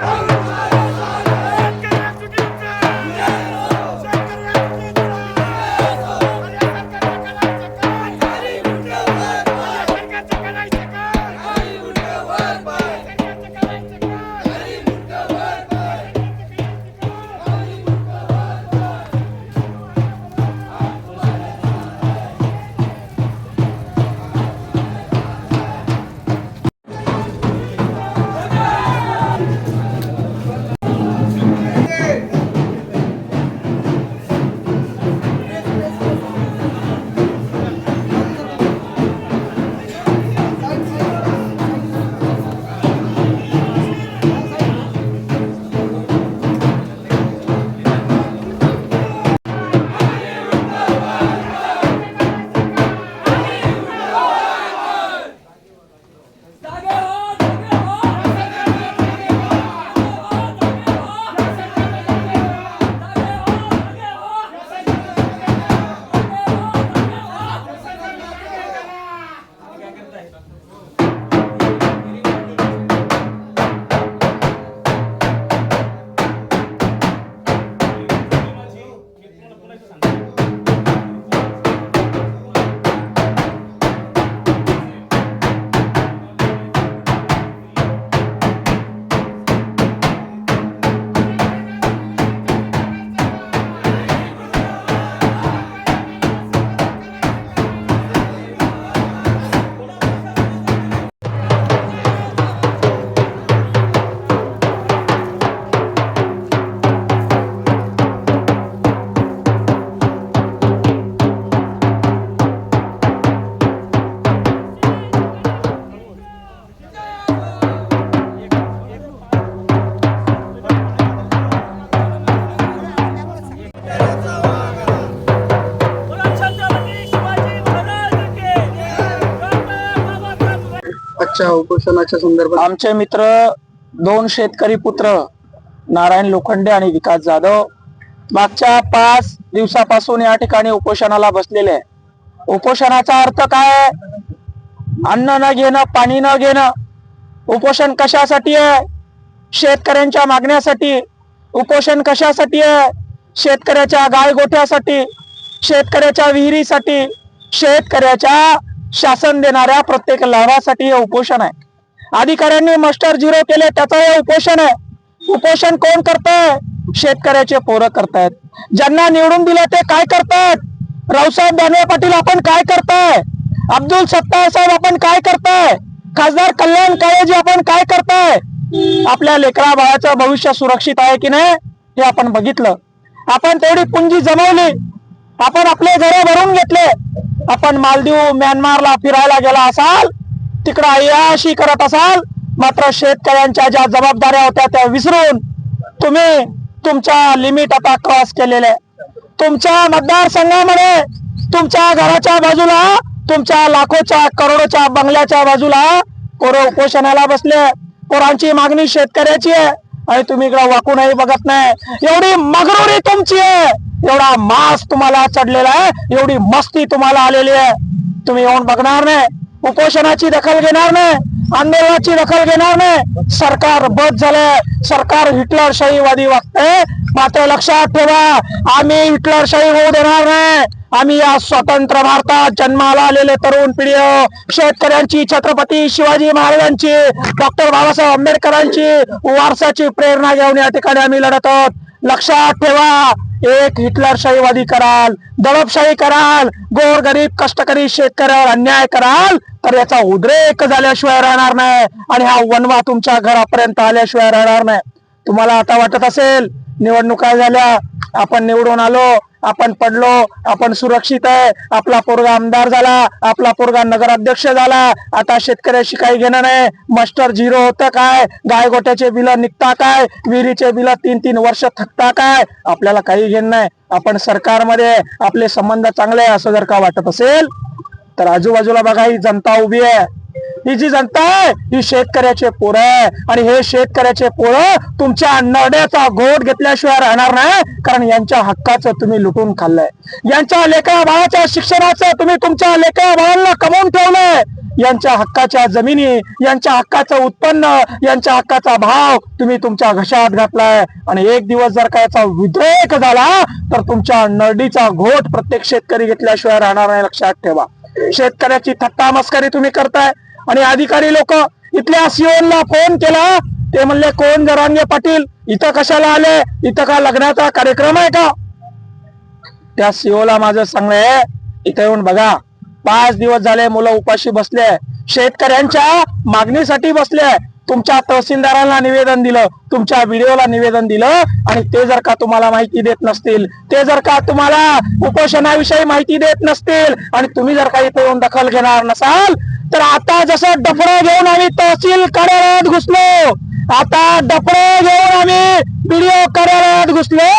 Oh, आजच्या उपोषणाच्या संदर्भात? आमचे मित्र दोन शेतकरी पुत्र नारायण लोखंडे आणि विकास जाधव मागच्या पाच दिवसापासून या ठिकाणी उपोषणाला बसलेले आहे. उपोषणाचा अर्थ काय अन्न न घेणं पाणी न घेणं. उपोषण कशासाठी आहे? शेतकऱ्यांच्या मागण्यासाठी. उपोषण कशासाठी आहे? शेतकऱ्याच्या गायगोठ्यासाठी शेतकऱ्याच्या विहिरीसाठी शेतकऱ्याच्या शासन देणाऱ्या प्रत्येक लाभासाठी हे उपोषण आहे. अधिकाऱ्यांनी मास्टर झिरो केले त्याचं हे उपोषण आहे. उपोषण कोण करताय? शेतकऱ्याचे पोरं करतायत. ज्यांना निवडून दिलं ते काय करतायत रावसाहेब दानवे पाटील आपण काय करताय? अब्दुल सत्तार साहेब आपण काय करताय? खासदार कल्याण काळेजी आपण काय करताय? आपल्या लेकरा बाळाचं भविष्य सुरक्षित आहे की नाही हे आपण बघितलं. आपण तेवढी पुंजी जमवली. आपण आपले घरे भरून घेतले. आपण मालदीव म्यानमारला फिरायला गेला असाल तिकडं अयाशी करत असाल मात्र शेतकऱ्यांच्या ज्या जबाबदाऱ्या होत्या त्या विसरून तुम्ही तुमच्या लिमिट आता क्रॉस केलेले. तुमच्या मतदारसंघामध्ये तुमच्या घराच्या बाजूला तुमच्या लाखोच्या करोडोच्या बंगल्याच्या बाजूला पोरं उपोषणाला बसले. पोरांची मागणी शेतकऱ्याची आहे. आणि तुम्ही इकडे वाकूनही बघत नाही. एवढी मगरुरी तुमची आहे. एवढा मास तुम्हाला चढलेला आहे एवढी मस्ती तुम्हाला आलेली आहे. तुम्ही येऊन बघणार नाही उपोषणाची दखल घेणार नाही आंदोलनाची दखल घेणार नाही. सरकार बद झालंय सरकार हिटलरशाहीवादी वागते मात्र लक्षात ठेवा आम्ही हिटलरशाही होऊ देणार नाही. आम्ही या स्वतंत्र भारतात जन्माला आलेले तरुण पिढी शेतकऱ्यांची छत्रपती शिवाजी महाराजांची डॉक्टर बाबासाहेब आंबेडकरांची वारसाची प्रेरणा घेऊन या ठिकाणी आम्ही लढत आहोत. लक्षात ठेवा. एक हिटलरशाहीवादी कराल दडपशाही कराल गोर गरीब कष्टकरी शेतकऱ्यावर अन्याय कराल तर याचा उद्रेक झाल्याशिवाय राहणार नाही आणि हा वनवा तुमच्या घरापर्यंत आल्याशिवाय राहणार नाही. तुम्हाला आता वाटत असेल निवडणुका झाल्या आपण निवडून आलो आपण पडलो आपण सुरक्षित आहे. आपला पोरगा आमदार झाला आपला पोरगा नगराध्यक्ष झाला. आता शेतकऱ्याशी काही घेणं नाही. मास्टर झिरो होतं काय? गाय गोट्याचे बिल निघता काय? विहिरीचे बिल तीन तीन वर्ष थकता काय? आपल्याला काही घेणं नाही. आपण सरकारमध्ये आपले संबंध चांगले आहे असं जर का वाटत असेल तर आजूबाजूला बघा ही जनता उभी आहे. ही जी जनता आहे ही शेतकऱ्याचे पोरं आहे. आणि हे शेतकऱ्याचे पोरं तुमच्या नरड्याचा घोट घेतल्याशिवाय राहणार नाही कारण यांच्या हक्काचं तुम्ही लुटून खाल्लंय. यांच्या लेखा बाळाच्या शिक्षणाचं तुम्ही तुमच्या लेखा बाळांना कमवून ठेवलंय. यांच्या हक्काच्या जमिनी यांच्या हक्काचं उत्पन्न यांच्या हक्काचा भाव तुम्ही तुमच्या घशात घातलाय. आणि एक दिवस जर का याचा उद्रेक झाला तर तुमच्या नरडीचा घोट प्रत्येक शेतकरी घेतल्याशिवाय राहणार नाही लक्षात ठेवा. शेतकऱ्याची थट्टा मस्करी तुम्ही करताय. आणि अधिकारी लोक इथल्या सीओला फोन केला. ते म्हणले कोण जरांगे पाटील? इथं कशाला आले? इथं का लग्नाचा कार्यक्रम आहे का? त्या सीओला माझं सांगणं आहे येऊन बघा. पाच दिवस झाले मुलं उपाशी बसले. शेतकऱ्यांच्या मागणीसाठी बसले. तुमच्या तहसीलदारांना निवेदन दिलं तुमच्या व्हिडिओला निवेदन दिलं आणि ते जर का तुम्हाला माहिती देत नसतील ते जर का तुम्हाला उपोषणाविषयी माहिती देत नसतील आणि तुम्ही जर का इथे येऊन दखल घेणार नसाल तर आता जसं डफडं घेऊन आम्ही तहसील कार्यालयात घुसलो आता डफडं घेऊन आम्ही बीडीओ कार्यालयात घुसलो.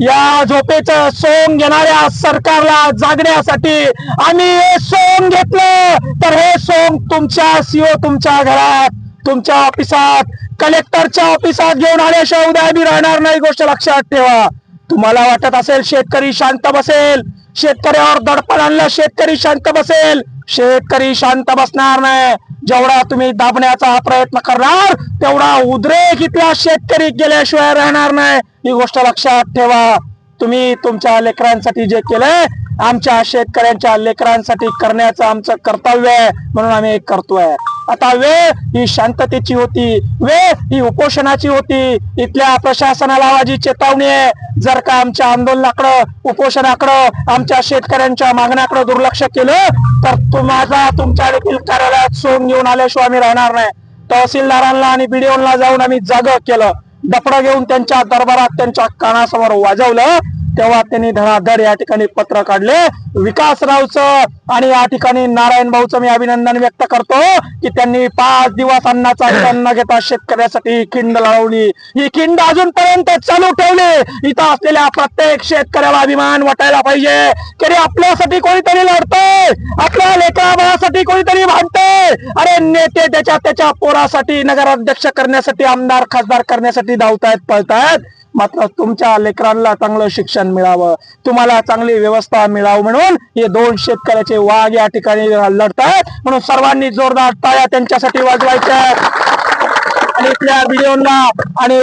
या झोपेचं सोंग घेणाऱ्या सरकारला जागण्यासाठी आम्ही हे सोंग घेतलं. तर हे सोंग तुमच्या सीओ तुमच्या घरात तुमच्या ऑफिसात कलेक्टरच्या ऑफिसात घेऊन आल्याशिवाय उद्या आम्ही राहणार नाही गोष्ट लक्षात ठेवा. तुम्हाला वाटत असेल शेतकरी शांत बसेल शेतकऱ्यावर दडपण आणलं शेतकरी शांत बसेल शेतकरी शांत बसणार नाही. जेवढा तुम्ही दाबण्याचा हा प्रयत्न करणार तेवढा उद्रेक इथला शेतकरी गेल्याशिवाय राहणार नाही. ही गोष्ट लक्षात ठेवा. तुम्ही तुमच्या लेकरांसाठी जे केलंय आमच्या शेतकऱ्यांच्या लेकरांसाठी करण्याचं आमचं कर्तव्य आहे म्हणून आम्ही करतोय. आता वेळ ही शांततेची होती. वेळ ही उपोषणाची होती. इथल्या प्रशासनाला माझी चेतावणी आहे. जर का आमच्या आंदोलनाकडं उपोषणाकडं आमच्या शेतकऱ्यांच्या मागण्याकडे दुर्लक्ष केलं तर तुम्हाला तुमच्या देखील कार्यालयात सोन घेऊन आल्याशिवाय आम्ही राहणार नाही. तहसीलदारांना आणि बीडीओला जाऊन आम्ही जाग केलं. डपडं घेऊन त्यांच्या दरबारात त्यांच्या कानासमोर वाजवलं. तेव्हा त्यांनी धडाधड या ठिकाणी पत्र काढले. विकासरावचं आणि या ठिकाणी नारायण भाऊचं मी अभिनंदन व्यक्त करतो की त्यांनी पाच दिवस अन्नाचा अन्न घेता शेतकऱ्यासाठी ही खिंड लावली. ही खिंड अजूनपर्यंत चालू ठेवली. इथं असलेल्या प्रत्येक शेतकऱ्याला अभिमान वाटायला पाहिजे. की आपल्यासाठी कोणीतरी लढतंय? आपल्या लेखाबाळासाठी कोणीतरी भांडतंय? अरे नेते त्याच्या त्याच्या पोरासाठी नगराध्यक्ष करण्यासाठी आमदार खासदार करण्यासाठी धावतायत पळतायत. मात्र तुमच्या लेकरांना चांगलं शिक्षण मिळावं. तुम्हाला चांगली व्यवस्था मिळावं म्हणून हे दोन शेतकऱ्याचे वाघ या ठिकाणी लढतायत. म्हणून सर्वांनी जोरदार टाळ्या त्यांच्यासाठी वाजवायच्या. आणि इथल्या व्हिडिओला आणि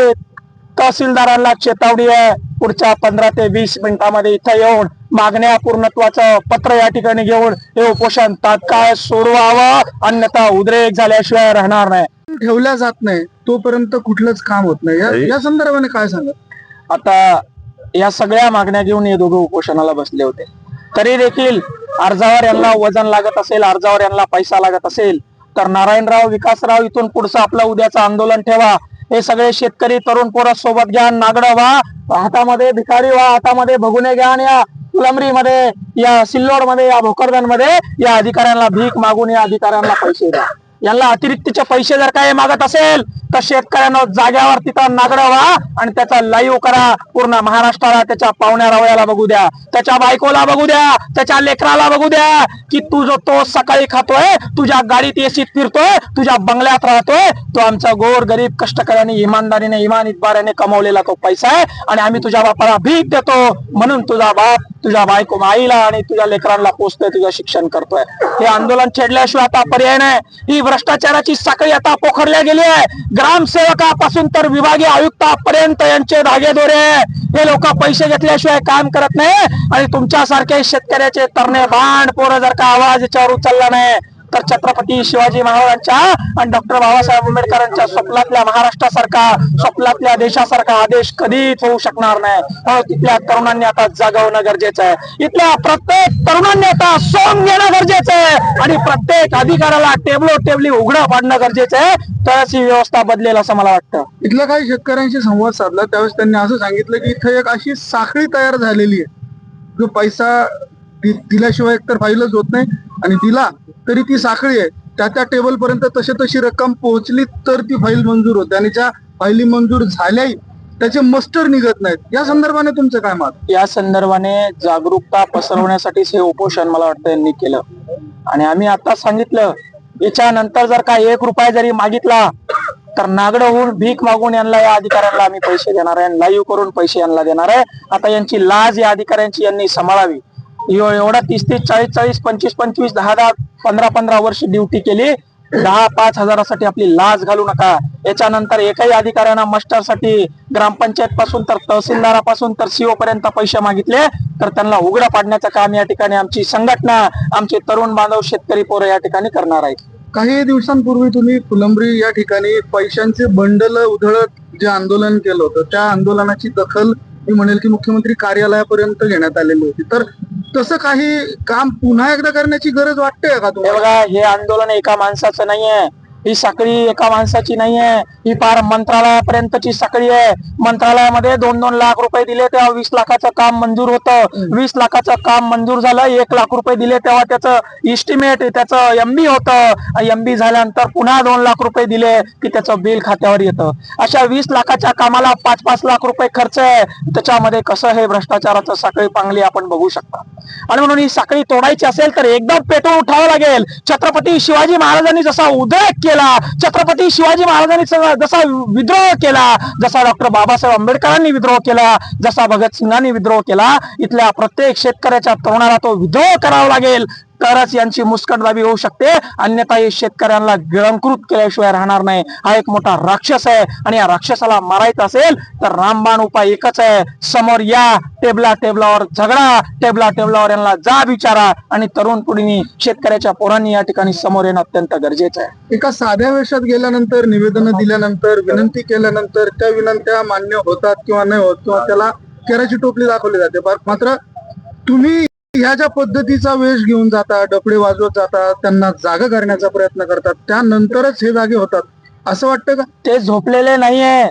तहसीलदारांना चेतावणी आहे. पुढच्या पंधरा ते वीस मिनिटांमध्ये इथं येऊन मागण्या पूर्णत्वाचं पत्र या ठिकाणी घेऊन हे उपोषण तात्काळ सोडवावं अन्यथा उद्रेक झाल्याशिवाय राहणार नाही. ठेवल्या जात नाही तोपर्यंत कुठलंच काम होत नाही. या- संदर्भाने काय सांगत आता या सगळ्या मागण्या घेऊन हे दोघं उपोषणाला बसले होते. तरी देखील अर्जावर यांना वजन लागत असेल अर्जावर यांना पैसा लागत असेल तर नारायणराव विकासराव इथून पुढचं आपलं उद्याचं आंदोलन ठेवा. हे सगळे शेतकरी तरुण पोरं सोबत घ्या नागडं व्हा. हातामध्ये भिकारी व्हा हातामध्ये भगुने घ्या आणि या फुलंबरीमध्ये या सिल्लोडमध्ये या भोकरदनमध्ये या अधिकाऱ्यांना भीक मागून या अधिकाऱ्यांना पैसे द्या. यांना अतिरिक्तचे पैसे जर काही मागत असेल तर शेतकऱ्यांना जाग्यावर तिथं नागडं व्हा आणि त्याचा लाईव्ह करा. पूर्ण महाराष्ट्राला त्याच्या पाहुण्या रावळ्याला बघू द्या. त्याच्या बायकोला बघू द्या. त्याच्या लेकराला बघू द्या. की तू जो तो सकाळी खातोय तुझ्या गाडीत एसीत फिरतोय तुझ्या बंगल्यात राहतोय तो आमचा गोर गरीब कष्टकऱ्याने इमानदारीने इमान इतबाराने कमवलेला तो पैसा आहे आणि आम्ही तुझ्या बापाला भीक देतो. म्हणून तुझा बाप तुझ्या बायको आईला आणि तुझ्या लेकरांना पोचतोय तुझं शिक्षण करतोय. हे आंदोलन छेडल्याशिवाय आता पर्याय नाही. ही भ्रष्टाचाराची साखळी आता पोखरल्या गेली आहे. ग्रामसेवकापासून तर विभागीय आयुक्तापर्यंत यांचे धागेदोरे हे लोक पैसे घेतल्याशिवाय काम करत नाही आणि तुमच्यासारखे शेतकऱ्याचे तरणे भांड पोरं जर का आवाज याच्यावर उचलला नाही तर छत्रपती शिवाजी महाराजांच्या आणि डॉक्टर बाबासाहेब आंबेडकरांच्या स्वप्नातल्या महाराष्ट्रासारखा स्वप्नातल्या देशासारखा आदेश कधीच होऊ शकणार नाही. म्हणून तिथल्या तरुणांनी आता जागवणं गरजेचं आहे. इथल्या प्रत्येक तरुणांनी आता सोंग घेणं गरजेचं आहे. आणि प्रत्येक अधिकाऱ्याला टेबलो टेबली उघडं पाडणं गरजेचं आहे. तरच ही व्यवस्था बदलेल असं मला वाटतं. इथल्या काही शेतकऱ्यांशी संवाद साधला. त्यावेळेस त्यांनी असं सांगितलं की इथं एक अशी साखळी तयार झालेली आहे. जो पैसा दिल्याशिवाय एकतर फाईलच होत नाही. आणि दिला तरी ती साखळी आहे. त्या त्या टेबल पर्यंत तशी तशी रक्कम पोहोचली तर ती फाईल मंजूर होते. आणि ज्या फाईली मंजूर झाल्याही त्याचे मस्टर निघत नाहीत. या संदर्भाने तुमचं काय मत? या संदर्भाने जागरूकता पसरवण्यासाठीच हे उपोषण मला वाटतं यांनी केलं. आणि आम्ही आता सांगितलं याच्यानंतर जर का एक रुपया जरी मागितला तर नागड होऊन भीक मागून यांना या अधिकाऱ्यांना आम्ही पैसे देणार आहे. लाईव्ह करून पैसे यांना देणार आहे. आता यांची लाज या अधिकाऱ्यांची यांनी सांभाळावी. एवढा तीस तीस चाळीस चाळीस पंचवीस पंचवीस दहा दहा पंधरा पंधरा वर्ष ड्युटी केली. दहा पाच हजारासाठी आपली लाज घालू नका. याच्यानंतर एकही अधिकाऱ्यांना मास्टरसाठी ग्रामपंचायत पासून तर तहसीलदारापासून तर सीओ पर्यंत पैसे मागितले तर त्यांना उघडं पाडण्याचं काम या ठिकाणी आमची संघटना आमचे तरुण बांधव शेतकरी पोरं या ठिकाणी करणार आहेत. काही दिवसांपूर्वी तुम्ही फुलंब्री या ठिकाणी पैशांचे बंडल उधळत जे आंदोलन केलं होतं त्या आंदोलनाची दखल मी म्हणेल की मुख्यमंत्री कार्यालयापर्यंत घेण्यात आलेली होती. तर तसं काही काम पुन्हा एकदा करण्याची गरज वाटते का हे तुम्हाला बघा हे आंदोलन एका माणसाचं नाहीये. ही साखळी एका माणसाची नाहीये. ही पार मंत्रालयापर्यंतची साखळी आहे. मंत्रालयामध्ये दोन दोन लाख रुपये दिले तेव्हा वीस लाखाचं काम मंजूर होतं. वीस लाखाचं काम मंजूर झालं एक लाख रुपये दिले तेव्हा त्याचं इस्टिमेट त्याचं एमबी होतं. एमबी झाल्यानंतर पुन्हा दोन लाख रुपये दिले की त्याचं बिल खात्यावर येतं. अशा वीस लाखाच्या कामाला पाच पाच लाख रुपये खर्च आहे. त्याच्यामध्ये कसं हे भ्रष्टाचाराचं साखळी पांगली आपण बघू शकता. आणि म्हणून ही साखळी तोडायची असेल तर एकदम पेटून उठावं लागेल. छत्रपती शिवाजी महाराजांनी जसा उद्रेक केला. छत्रपती शिवाजी महाराजांनी जसा विद्रोह केला जसा डॉक्टर बाबासाहेब आंबेडकरांनी विद्रोह केला जसा भगतसिंगांनी विद्रोह केला इथल्या प्रत्येक शेतकऱ्याच्या तरुणाला तो विद्रोह करावा लागेल. तरच यांची मुस्कटदाबी होऊ शकते. अन्यथा हे शेतकऱ्यांना गिळंकृत केल्याशिवाय राहणार नाही. हा एक मोठा राक्षस आहे आणि या राक्षसाला मारायचं असेल तर रामबाण उपाय एकच आहे. समोर या टेबला टेबलावर झगडा टेबला टेबलावर यांना जा विचारा आणि तरुण पिढीने शेतकऱ्याच्या पोरांनी या ठिकाणी समोर येणं अत्यंत गरजेचं आहे. एका साध्या वेशात गेल्यानंतर निवेदन दिल्यानंतर विनंती केल्यानंतर त्या विनंत्या मान्य होतात किंवा नाही होत किंवा त्याला केराची टोपली दाखवली जाते. मात्र तुम्ही ह्या ज्या पद्धतीचा वेश घेऊन जाता डफडे वाजवत जाता त्यांना जागा करण्याचा प्रयत्न करतात त्यानंतरच हे जागे होतात. असं वाटतं का? ते झोपलेले नाहीये.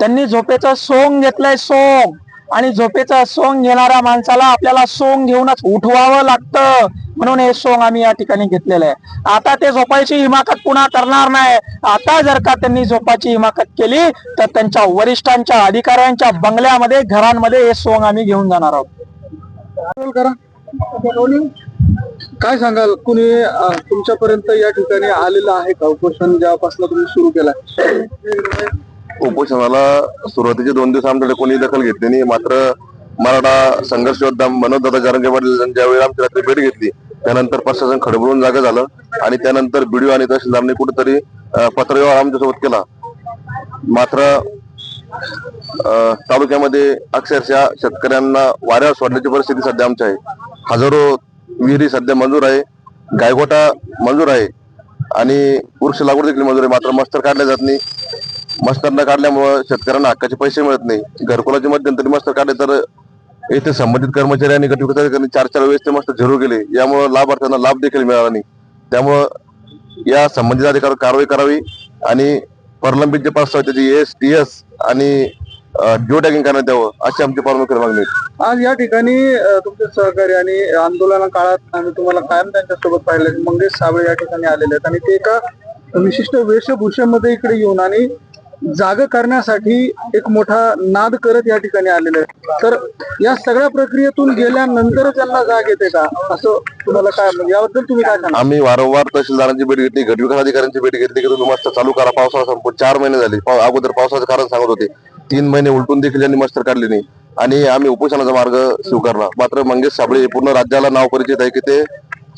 त्यांनी झोपेचं सोंग घेतलंय सोंग. आणि झोपेचं सोंग घेणाऱ्या माणसाला आपल्याला सोंग घेऊनच उठवावं लागतं. म्हणून हे सोंग आम्ही या ठिकाणी घेतलेलं आहे. आता ते झोपायची हिमाकत पुन्हा करणार नाही. आता जर का त्यांनी झोपाची हिमाकत केली तर त्यांच्या वरिष्ठांच्या अधिकाऱ्यांच्या बंगल्यामध्ये घरांमध्ये हे सोंग आम्ही घेऊन जाणार आहोत. करा. काय सांगाल? कुणी तुमच्या तुमच्यापर्यंत या ठिकाणी आलेलं आहे का? उपोषण ज्यापासून तुम्ही सुरू केला उपोषणाला सुरुवातीचे दोन दिवस आमच्याकडे कोणी दखल घेतली नाही. मात्र मराठा संघर्ष योद्धा मनोजदादा जारंगे पाटील ज्यावेळी आमची रात्री भेट घेतली त्यानंतर प्रशासन खडबडून जागा झालं आणि त्यानंतर बीडीओ आणि तहसीलदारांनी कुठेतरी पत्रव्यवहार आमच्यासोबत केला. मात्र तालुक्यामध्ये अक्षरशः शेतकऱ्यांना वाऱ्यावर सोडण्याची परिस्थिती सध्या आमची आहे. हजारो विहिरी सध्या मंजूर आहे गायगोटा मंजूर आहे आणि वृक्ष लागवड देखील मंजूर आहे. मात्र मस्तर काढल्या जात नाही. मस्तर न काढल्यामुळं शेतकऱ्यांना हक्काचे पैसे मिळत नाही. घरकुलाचे मध्यंतरी मस्तर काढले तर येथे संबंधित कर्मचारी आणि गट चार चार वेळेस ते मस्त झरू गेले. यामुळे लाभार्थ्यांना लाभ देखील मिळाला नाही. त्यामुळं या संबंधित अधिकाऱ्यावर कारवाई करावी आणि प्रलंबित जे पास त्याची एस टी एस आणि जिओ टॅगिंग करण्यात यावं अशी आमची प्रामुख्याने मागणी आहे. आज या ठिकाणी अं, तुमचे सहकारी आणि आंदोलना काळात आम्ही तुम्हाला कायम त्यांच्यासोबत पाहिलं. मंगेश साबळे या ठिकाणी आलेले आहेत. आणि ते एका विशिष्ट वेशभूषेमध्ये इकडे येऊन आणि जाग करण्यासाठी एक मोठा नाद करत या ठिकाणी आलेले आहेत. तर या सगळ्या प्रक्रियेतून गेल्यानंतरच त्यांना जाग येते का? असं तुम्हाला काय म्हणजे याबद्दल तुम्ही काय सांगा आम्ही वारंवार तहसीलदारांची भेट घेतली गट विकास अधिकाऱ्यांची भेट घेतली की तुम्ही मस्त चालू करा. पावसाळा संपून चार महिने झाले. पाव- अगोदर पावसाचं कारण सांगत होते. तीन महिने उलटून देखील यांनी मस्तर काढली नाही. आणि आम्ही उपोषणाचा मार्ग स्वीकारला. मात्र मंगेश साबळे पूर्ण राज्याला नाव परिचित आहे की ते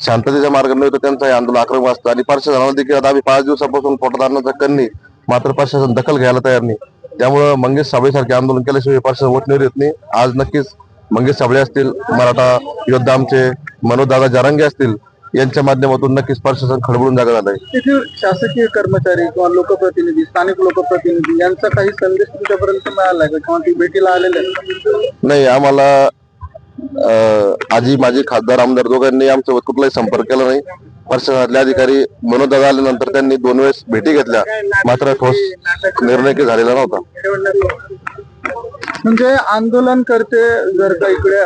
शांततेचा मार्ग नव्हतं त्यांचं हे आंदोलन आक्रमक असतं आणि प्रशासनाला देखील आता आम्ही पाच दिवसापासून पोटात आणण्याचा कन्नी मात्र प्रशासन दखल घ्यायला तयार नाही. त्यामुळं मंगेश साबळे सारखे आंदोलन केल्याशिवाय प्रशासन वटणीवर येत नाही. आज नक्कीच मंगेश साबळे असतील मराठा योद्धा आमचे मनोजदादा जारांगे असतील यांच्या माध्यमातून नक्कीच प्रशासन खडबडून जागा झालं आहे शासकीय कर्मचारी किंवा लोकप्रतिनिधी स्थानिक लोकप्रतिनिधी यांचा काही संदेश तुमच्यापर्यंत मिळाला का? किंवा ती भेटीला आलेले आहेत? नाही आम्हाला अं, आजी माजी खासदार आमदार दोघांनी आमच्यासोबत कुठलाही संपर्क केला नाही. प्रशासनातले अधिकारी मनोदादा आल्यानंतर त्यांनी दोन वेळेस भेटी घेतल्या. मात्र ठोस निर्णय काही झालेला नव्हता. म्हणजे आंदोलन करते जर का इकडे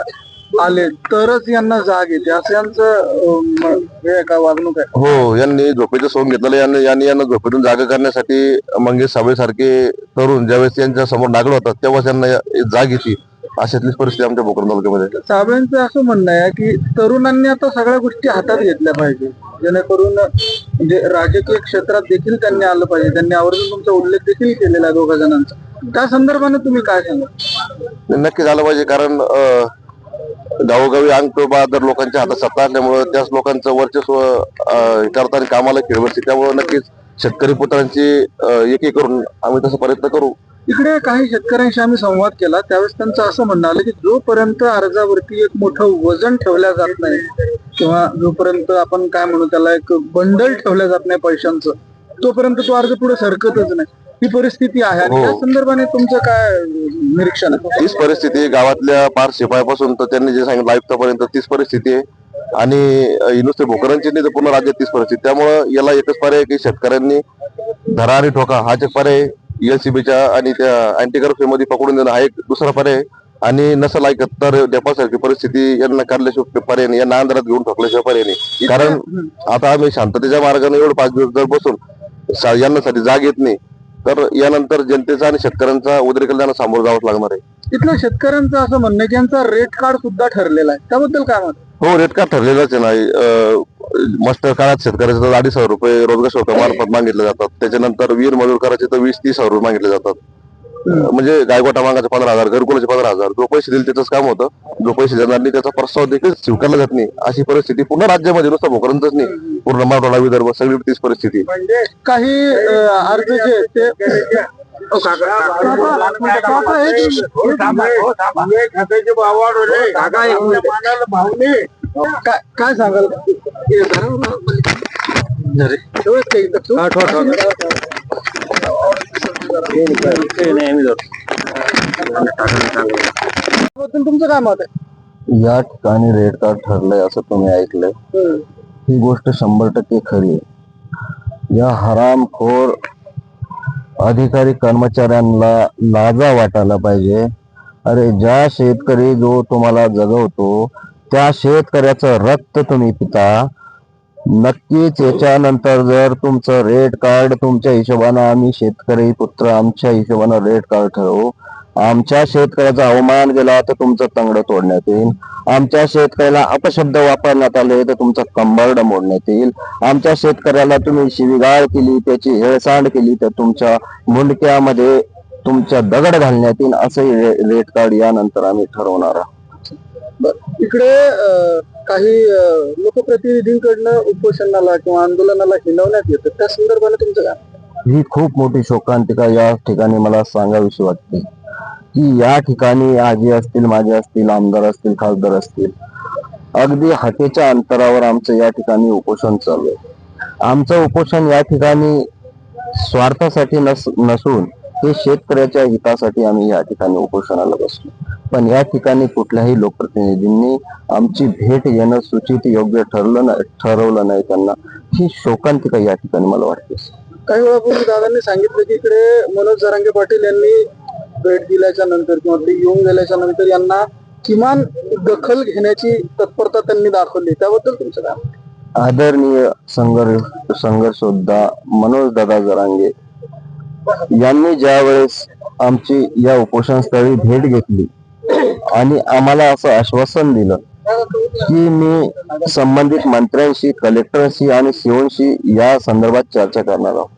आले तरच यांना जाग येते. असं यांचं अं, हे आहे का वागणूक आहे? हो यांनी झोपेचं सोंग घेतलेलं यांनी यांनी यांना झोपेतून जागा करण्यासाठी मंगेश साबळे सारखे तरुण ज्यावेळेस यांच्या समोर लागलं होतं तेव्हा त्यांना या- जाग येते. अशातलीच परिस्थिती आमच्या भोकर तालुक्यामध्ये साहेबांचं असं म्हणणं आहे की तरुणांनी आता सगळ्या गोष्टी हातात घेतल्या पाहिजे. जेणेकरून म्हणजे राजकीय क्षेत्रात देखील त्यांनी आलं पाहिजे. त्यांनी आवर्जून तुमचा उल्लेख देखील केलेला आहे दोघा जणांचा त्या संदर्भाने तुम्ही काय सांगा नक्की झालं पाहिजे कारण अं, गावोगावी अंग बहादर लोकांच्या हातात सत्ता असल्यामुळं त्याच लोकांचं वर्चस्व करताना कामाला खेळवडते त्यामुळे नक्कीच शेतकरी पुत्रांची एक एकी करून आम्ही तसा प्रयत्न करू. इकडे काही शेतकऱ्यांशी आम्ही संवाद केला. त्यावेळेस त्यांचं असं म्हणणं आलं की जोपर्यंत अर्जावरती एक मोठं वजन ठेवल्या जात नाही किंवा जोपर्यंत आपण काय म्हणू त्याला एक बंडल ठेवल्या जात नाही पैशांचं तोपर्यंत तो अर्ज पुढे सरकतच नाही. ही परिस्थिती आहे. आणि हो. त्या संदर्भाने तुमचं काय निरीक्षण आहे? तीच परिस्थिती आहे. गावातल्या पार शिपायापासून तर त्यांनी जे सांगितलं आयुक्तापर्यंत तीच परिस्थिती आहे. आणि अं, ही नुसते भोकरांची नाही तर पूर्ण राज्यात तीच परिस्थिती त्यामुळं याला एकच पर्याय की शेतकऱ्यांनी धरा आणि ठोका. हा एक पर्याय एलसीबीच्या आणि त्या अँटी करप्शनमध्ये पकडून देणं हा एक दुसरा पर्याय आहे. आणि नसेल ऐकत तर नेपाळसारखी परिस्थिती यांना काढल्याशिवाय पर्याय नाही. यांना अंधारात घेऊन ठोकल्याशिवाय पर्याय नाही. कारण आता आम्ही शांततेच्या मार्गाने एवढं पाच दिवस जर बसून सा- यांनासाठी जाग येत नाही. तर यानंतर जनतेचा आणि शेतकऱ्यांचा उद्रेक त्यांना सामोरं जावंच लागणार आहे. इथल्या शेतकऱ्यांचं असं म्हणणं की यांचा रेट कार्ड सुद्धा ठरलेला आहे. त्याबद्दल काय मत हो रेट का ठरलेलाच आहे नाही मास्टर काळात शेतकऱ्याचे तर अडीच हजार रुपये रोजगार शोधामार्फत मागितले जातात. त्याच्यानंतर वीर मजूर करायचे तर वीस तीस हजार रुपये मागितले जातात. म्हणजे गायगोटा मागाचे पंधरा हजार घरकुलाचे पंधरा हजार. जो पैसे देईल त्याच काम होतं. जो पैसे देणार नाही त्याचा प्रस्ताव देखील स्वीकारला जात नाही. अशी परिस्थिती पूर्ण राज्यामध्ये नुसतं भोकरंतच नाही. पूर्ण मराठवाडा विदर्भ सगळी तीच परिस्थिती. आहे. म्हणजे काही अर्ज जे ते ओ, काका, काका, काका, एक मिनिट. काय काय सांगाल? तुमचं काय मत आहे या ठिकाणी रेड कार्ड ठरलंय असं तुम्ही ऐकलंय. ही गोष्ट शंभर टक्के खरी आहे. या हरामखोर अधिकारी कर्मचाऱ्यांना लाजा वाटायला पाहिजे. अरे ज्या शेतकरी जो तुम्हाला जगवतो त्या शेतकऱ्याचं रक्त तुम्ही पिता. नक्कीच याच्यानंतर जर तुमचं रेड कार्ड तुमच्या हिशोबानं आम्ही शेतकरी पुत्र आमच्या हिशोबानं रेड कार्ड ठरवू. आमच्या शेतकऱ्याचा अवमान गेला तर तुमचं तंगड तोडण्यात येईल. आमच्या शेतकऱ्याला अपशब्द वापरण्यात आले तर तुमचं कंबरड मोडण्यात येईल. आमच्या शेतकऱ्याला तुम्ही शिवीगाळ केली त्याची हेळसांड केली तर तुमच्या मुंडक्यामध्ये तुमच्या दगड घालण्यात येईल. असंही रेट कार्ड यानंतर आम्ही ठरवणार आहोत. इकडे काही लोकप्रतिनिधींकडनं उपोषणाला किंवा आंदोलनाला हिंडवण्यात येतं. त्या संदर्भाने तुमचं काय? ही खूप मोठी शोकांतिका या ठिकाणी मला सांगावीशी वाटते. की या ठिकाणी आजी असतील माझे असतील आमदार असतील खासदार असतील अगदी हाकेच्या अंतरावर आमचं या ठिकाणी उपोषण चालू आहे. आमचं उपोषण या ठिकाणी स्वार्थासाठी नस नसून हे शेतकऱ्याच्या हितासाठी आम्ही या ठिकाणी उपोषणाला बसलो. पण या ठिकाणी कुठल्याही लोकप्रतिनिधींनी आमची भेट घेणं सूचित योग्य ठरलं नाही ठरवलं नाही त्यांना. ही शोकांतिका या ठिकाणी मला वाटते. काही वेळापूर्वी दादांनी सांगितलं की इकडे मनोज जरांगे पाटील यांनी भेट दिल्याच्या नंतर किंवा ते येऊन गेल्याच्यानंतर यांना किमान दखल घेण्याची तत्परता त्यांनी दाखवली. त्याबद्दल तुमचं काय? आदरणीय संघर्ष संघर्षोद्धा मनोज दादा जरांगे यांनी ज्या वेळेस आमची या उपोषण स्थळी भेट घेतली आणि आम्हाला असं आश्वासन दिलं की मी संबंधित मंत्र्यांशी कलेक्टरशी आणि सीओनशी या संदर्भात चर्चा करणार आहोत.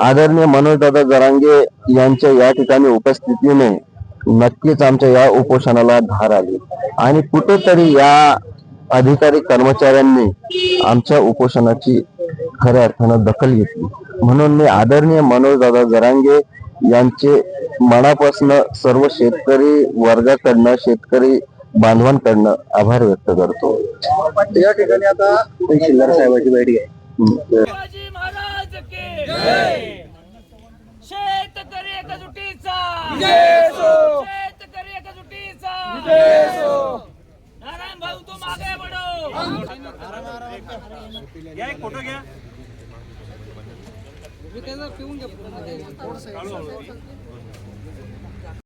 आदरणीय मनोज दादा जरांगे यांच्या या ठिकाणी उपस्थितीने नक्कीच आमच्या या उपोषणाला धार आली. आणि कुठेतरी या अधिकारी कर्मचाऱ्यांनी आमच्या उपोषणाची खऱ्या अर्थानं दखल घेतली. म्हणून मी आदरणीय मनोज दादा जरांगे यांचे मनापासून सर्व शेतकरी वर्गाकडनं शेतकरी बांधवांकडनं आभार व्यक्त करतो. या ठिकाणी आता शिल्लर साहेबांची बैठक आहे. शिवाजी महाराज की शेतकरी एकजुटीचा! शेतकरी एकजुटीचा! नारायण मी त्याला पिऊन बढ़ो